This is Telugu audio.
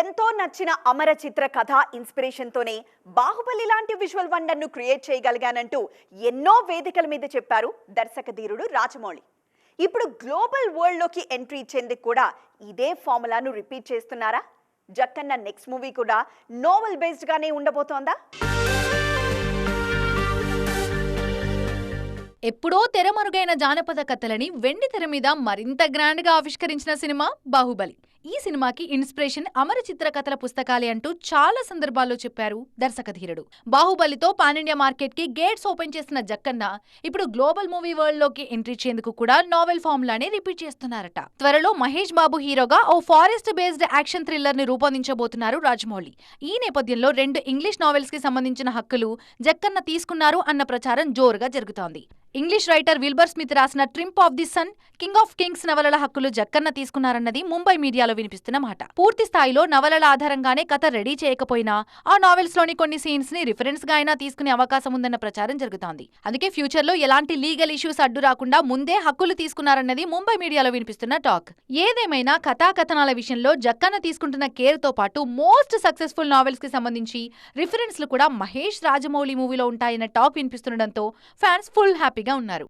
ఎంతో నచ్చిన అమర చిత్ర కథ ఇన్స్పిరేషన్ తోనే బాహుబలి లాంటి విజువల్ వండర్ను క్రియేట్ చేయగలిగానంటూ ఎన్నో వేదికల మీద చెప్పారు దర్శక ధీరుడు రాజమౌళి. ఇప్పుడు గ్లోబల్ వరల్డ్లోకి ఎంట్రీ ఇచ్చేందుకు కూడా ఇదే ఫార్ములాను రిపీట్ చేస్తున్నారా? జక్కన్న నెక్స్ట్ మూవీ కూడా నోవెల్ బేస్డ్ గానే ఉండబోతోందా? ఎప్పుడో తెరమరుగైన జానపద కథలని వెండి తెర మీద మరింత గ్రాండ్గా ఆవిష్కరించిన సినిమా బాహుబలి. ఈ సినిమాకి ఇన్స్పిరేషన్ అమర చిత్రకథల పుస్తకాలే అంటూ చాలా సందర్భాల్లో చెప్పారు దర్శకధీరుడు. బాహుబలితో పానిండియా మార్కెట్కి గేట్స్ ఓపెన్ చేసిన జక్కన్న ఇప్పుడు గ్లోబల్ మూవీ వరల్డ్లోకి ఎంట్రీ ఇచ్చేందుకు కూడా నావెల్ ఫార్ములానే రిపీట్ చేస్తున్నారట. త్వరలో మహేష్ బాబు హీరోగా ఓ ఫారెస్ట్ బేస్డ్ యాక్షన్ థ్రిల్లర్ని రూపొందించబోతున్నారు రాజమౌళి. ఈ నేపథ్యంలో రెండు ఇంగ్లీష్ నావెల్స్కి సంబంధించిన హక్కులు జక్కన్న తీసుకున్నారు అన్న ప్రచారం జోరుగా జరుగుతోంది. ఇంగ్లీష్ రైటర్ విల్బర్ స్మిత్ రాసిన triumph of the sun king of kings నవలల హక్కులు జక్కన్న తీసుకున్నారన్నది ముంబై మీడియాలో వినిపిస్తున్న మాట. పూర్తి స్థాయిలో నవలల ఆధారంగానే కథ రెడీ చేయకపోయినా ఆ నావెల్స్లోని కొన్ని సీన్స్ని రిఫరెన్స్గా అయినా తీసుకునే అవకాశం ఉందన్న ప్రచారం జరుగుతోంది. అందుకే ఫ్యూచర్లో ఎలాంటి లీగల్ ఇష్యూస్ అడ్డు రాకుండా ముందే హక్కులు తీసుకున్నారన్నది ముంబై మీడియాలో వినిపిస్తున్న టాక్. ఏదేమైనా కథాకథనాల విషయంలో జక్కన్న తీసుకుంటున్న కేర్తో పాటు మోస్ట్ సక్సెస్ఫుల్ నావెల్స్కి సంబంధించి రిఫరెన్స్లు కూడా మహేష్ రాజమౌళి మూవీలో ఉంటాయన్న టాక్ వినిపిస్తుండటంతో ఫ్యాన్స్ ఫుల్ హ్యాపీగా ఉన్నారు